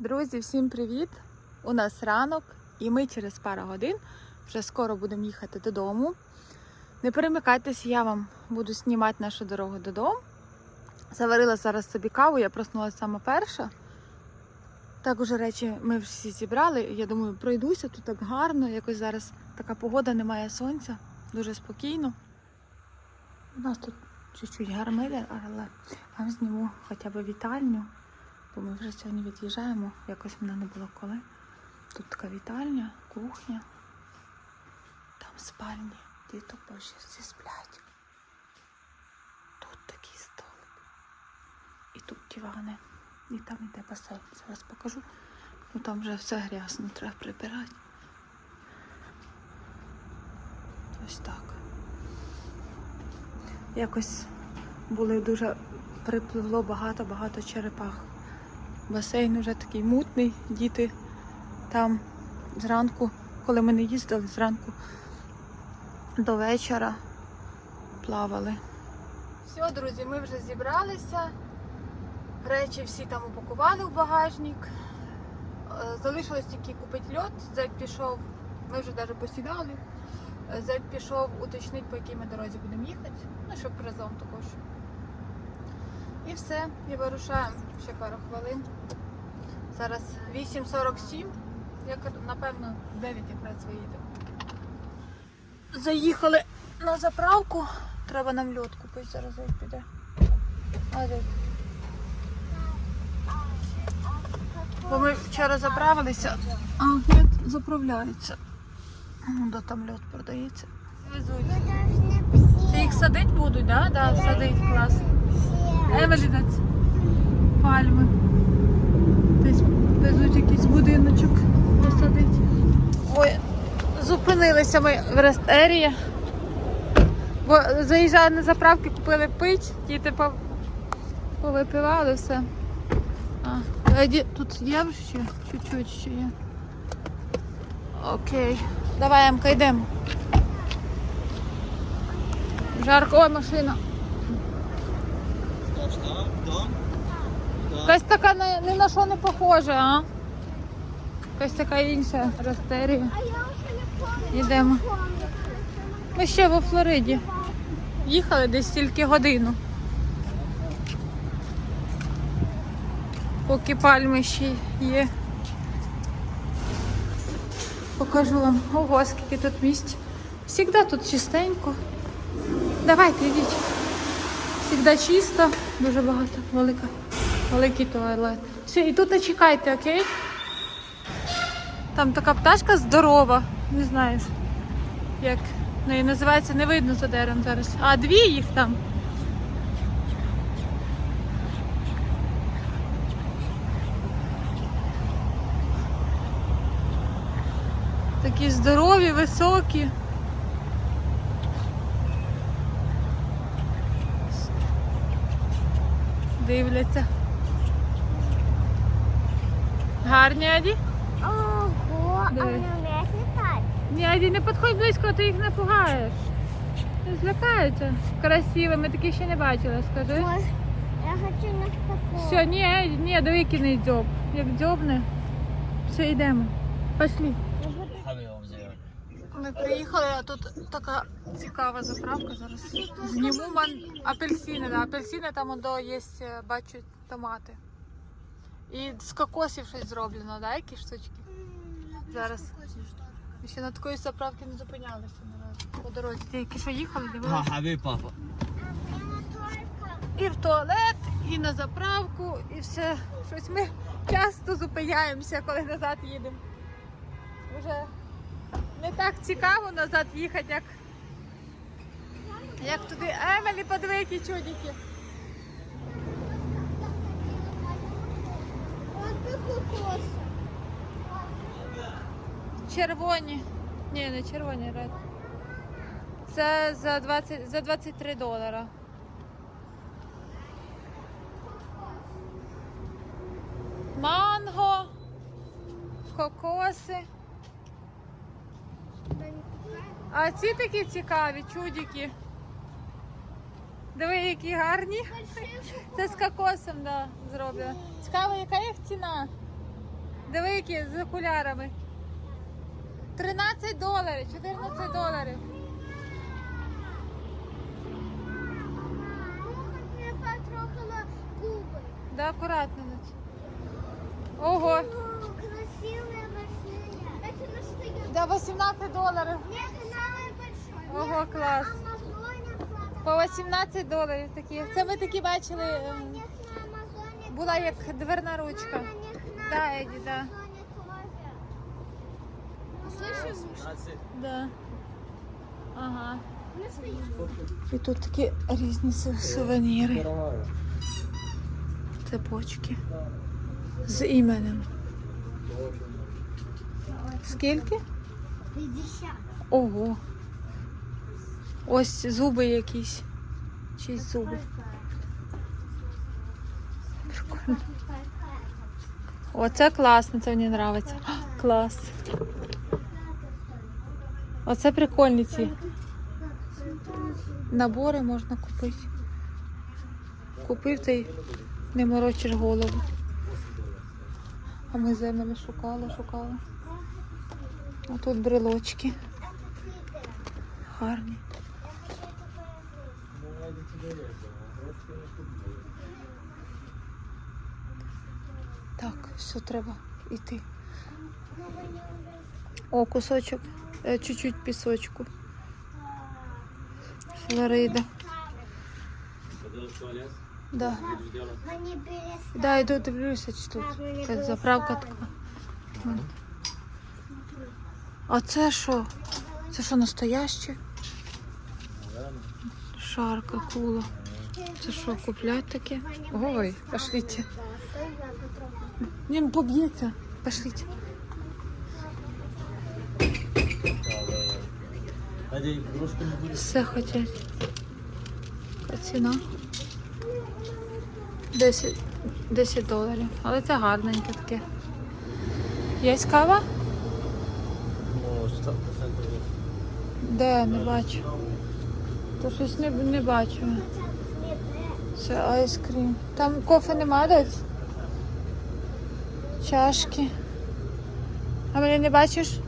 Друзі, всім привіт! У нас ранок, і ми через пару годин вже скоро будемо їхати додому. Не перемикайтеся, я вам буду знімати нашу дорогу додому. Заварила зараз собі каву, я проснулася саме перша. Так уже речі ми всі зібрали. Я думаю, пройдуся тут так гарно. Якось зараз така погода, немає сонця, дуже спокійно. У нас тут чуть-чуть гармиде, але вам зніму хоча б вітальню. Бо ми вже сьогодні від'їжджаємо, якось мене не було коли. Тут така вітальня, кухня, там спальні, діток більше всі сплять. Тут такий столик. І тут дивани. І там іде басейн. Зараз покажу. Ну там вже все грязно, треба прибирати. Ось так. Якось були дуже припливло багато-багато черепах. Басейн вже такий мутний, діти там зранку, коли ми не їздили, зранку до вечора плавали. Все, друзі, ми вже зібралися. Речі всі там упакували в багажник. Е, Залишилось тільки купити льод. Зек пішов, ми вже навіть посідали. Е, Зек пішов уточнити, по якій ми дорозі будемо їхати. Ну, щоб разом також. І все, і вирушаємо ще пару хвилин. Зараз 8.47. Я напевно 9 якраз виїдемо. Заїхали на заправку. Треба нам льод купити, зараз як піде. А? Бо ми вчора заправилися, а льод заправляється. Ну, да, там льод продається. Везуть. Це їх садить будуть, так? Да? Да, садить класно. Емелі дать пальми. Десь везуть якийсь будиночок посадить. Ой, зупинилися ми в Рестерії. Бо заїжджали на заправки, купили пить, діти повипивали все. А тут є ще? Чуть-чуть ще є. Окей. Давай, Емка, йдемо. Жарко, машина. Якась така не, ні на що не похожа, а? Якась така інша растерія. Йдемо. Ми ще во Флориді. Їхали десь тільки годину. Поки пальми ще є. Покажу вам. Ого, скільки тут місць. Всігда тут чистенько. Давайте, йдіть. Всігда чисто, дуже багато, велика, великий туалет. Все, і тут не чекайте, окей? Там така пташка здорова, не знаєш, як неї називається, не видно за деревом зараз. А дві їх там. Такі здорові, високі. Дивляться. Гарні Аді? Ого, а вони вміють літати? Ні, Аді, не підходь близько, ти їх не пугаєш. Ти злякаються. Красиві, ми таких ще не бачили, скажи. Може, я хочу на таку. Все, ні, ні, який не дзьоб. Як дзьобне. Все, йдемо. Пошли. Ми приїхали, а тут така цікава заправка зараз. Зніму ман апельсини, да. апельсини там до є, е, бачу, томати. І з кокосів щось зроблено, да, які штучки? Зараз. Ми ще на такої заправки не зупинялися разу. По дорозі. Тільки що їхали, дивилися. Habibi papa. І в туалет, і на заправку, і все. Щось ми часто зупиняємося, коли назад їдемо. Вже не так цікаво назад їхати, як, як туди. Емелі, подиви, які чудики. Червоні. Ні, не червоні, ред. Це за 20, за 23 долара. Манго, кокоси. А ці такі цікаві, чудики. Диви, які гарні. Це з кокосом, да, зроблено. Цікаво, яка їх ціна? Диви, які з окулярами. 13 доларів, 14 доларів. Да, акуратно. Ого. Красивая машина. Это. Да, 18 доларів. Нет, самая большая. Ого, клас. По 18 доларів такі. Це ми такі бачили. Ем. Була як дверна ручка. Да, Еді, да. Амазоне тоже. Слышишь? 15. Да. Ага. І тут такі різні сувеніри. Цепочки. З іменем. Скільки? 50. Ого. Ось зуби якісь. Чиїсь зуби. Прикольно. О, це класно, це мені подобається. Клас. Оце прикольні ці набори можна купити. Купив та й не морочиш голову. А ми землі шукали, шукали. А тут брелочки. Гарні. Так, все, треба йти. О, кусочок, е, чуть-чуть пісочку. Флорида. Да. Да, йду дивлюся, чи тут якась заправка така. А це що? Це що настояще? Шарка, кула. Це що, куплять таке? Ой, пошліть. Ним поб'ється. Пошліть. Все хотять. Яка ціна? 10, 10 доларів. Але це гарненьке таке. Є кава? Ну, 100% Де? Не бачу. То щось не, не бачу. Це айскрім. Там кофе нема десь? Чашки. А мене не бачиш?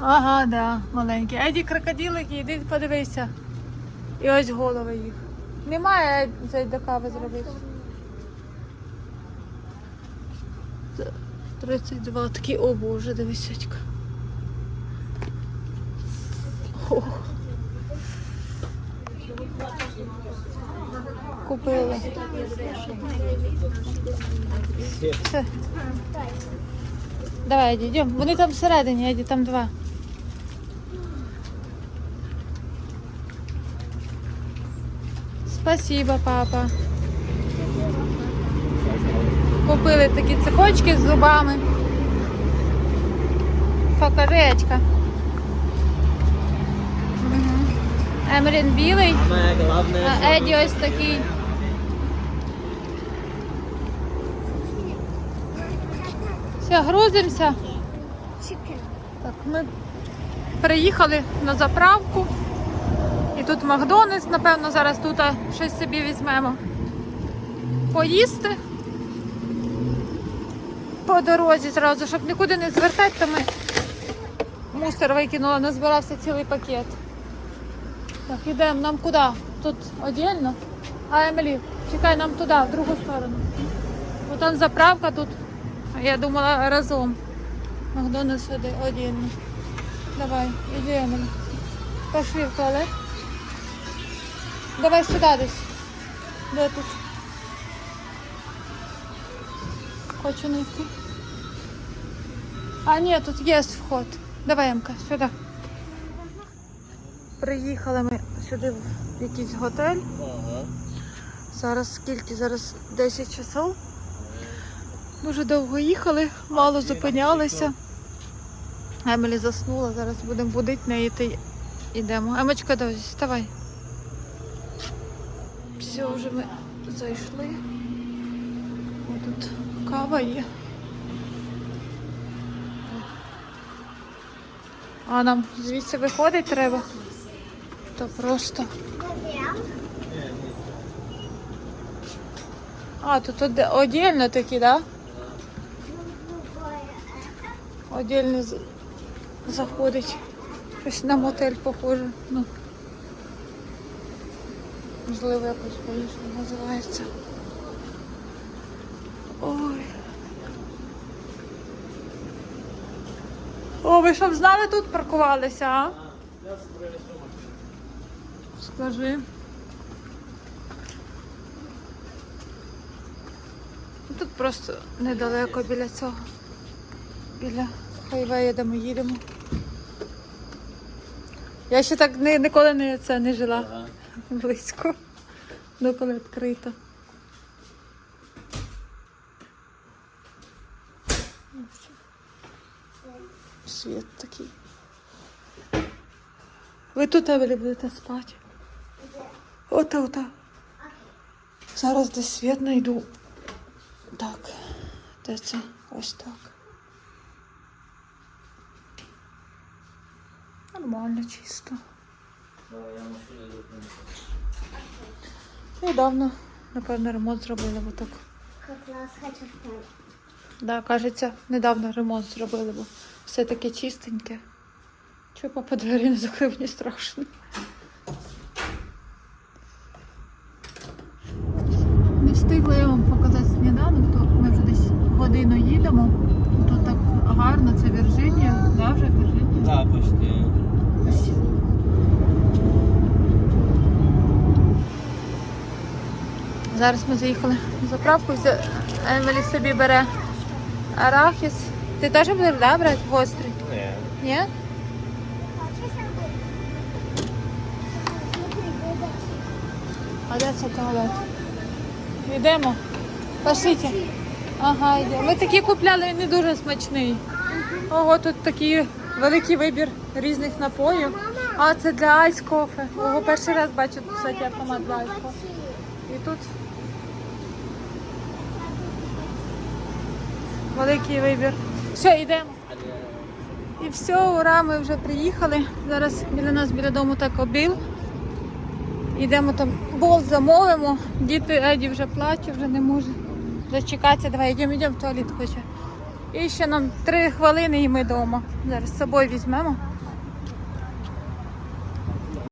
Ага, да, маленькі. Еді крокодилики, іди подивися. І ось голови їх. Немає цей до кави зробити. 32 такі, о боже, дивись. Купили. Все. Давай, Еді, йдемо. Вони там всередині, Еді, там два. Спасибо, папа. Купили такі цепочки з зубами. Покажи, Емрін білий, а Еді ось такий. Все, грузимося. Так, ми приїхали на заправку. І тут Макдональдс, напевно, зараз тут щось собі візьмемо. Поїсти по дорозі зразу, щоб нікуди не звертати, то ми мусор викинула, назбирався цілий пакет. Так, ідемо, нам куди? Тут віддільно? А Емілі, чекай, нам туди, в другу сторону. Бо там заправка тут. Я думала разом. Макдональдс сюди один. Давай, іди, Емілі. Пошли в туалет. Давай сюди десь. Де тут? Хочу знайти. А, ні, тут є вход. Давай, Емка, сюди. Приїхали ми сюди в якийсь готель. Ага. Зараз скільки? Зараз 10 часов. Дуже довго їхали, мало зупинялися. Емілі заснула, зараз будемо будити неї та йдемо. Емочка, давай, вставай. Все, вже ми зайшли. О, тут кава є. А нам звідси виходить треба. То просто. А, тут отдельно такі, да? Отдельно заходить. Щось на мотель похоже. Ну. Можливо, якось по-іншому називається. Ой. О, ви щоб знали, тут паркувалися, а? Скажи. Ну, Тут просто недалеко біля цього. Біля хайвея, де ми їдемо. Я ще так ні- ніколи не, це не жила Ага. близько. Ну, коли відкрито. Світ такий. Ви тут будете спати? Ота, ота. Зараз десь світ знайду. Так. Де це? Ось так. Нормально, чисто. Недавно, напевно, ремонт зробили, бо так. Да, кажеться, недавно ремонт зробили, бо все таке чистеньке. Чого папа двері не закрив, мені страшно. Встигла я вам показати сніданок, то ми вже десь годину їдемо. Тут так гарно, це Вірджинія, да, вже Вірджинія. Да, почти. Зараз ми заїхали на заправку, Емілі собі бере арахіс. Ти теж будеш да, брати гострий? Ні. Ні? А де це туалет? Йдемо. Пошліть. Ага, йдемо. Ми такі купляли і не дуже смачний. Ого, тут такий великий вибір різних напоїв. А, це для айс кофе. Ого, перший раз бачу, кстати, автомат для айс кофе. І тут великий вибір. Все, йдемо. І все, ура, ми вже приїхали. Зараз біля нас біля дому так обіл. Йдемо там бол замовимо. Діти Еді вже плаче, вже не може дочекатися. Давай йдемо, йдемо в туалет хоче. І ще нам три хвилини і ми вдома. Зараз з собою візьмемо.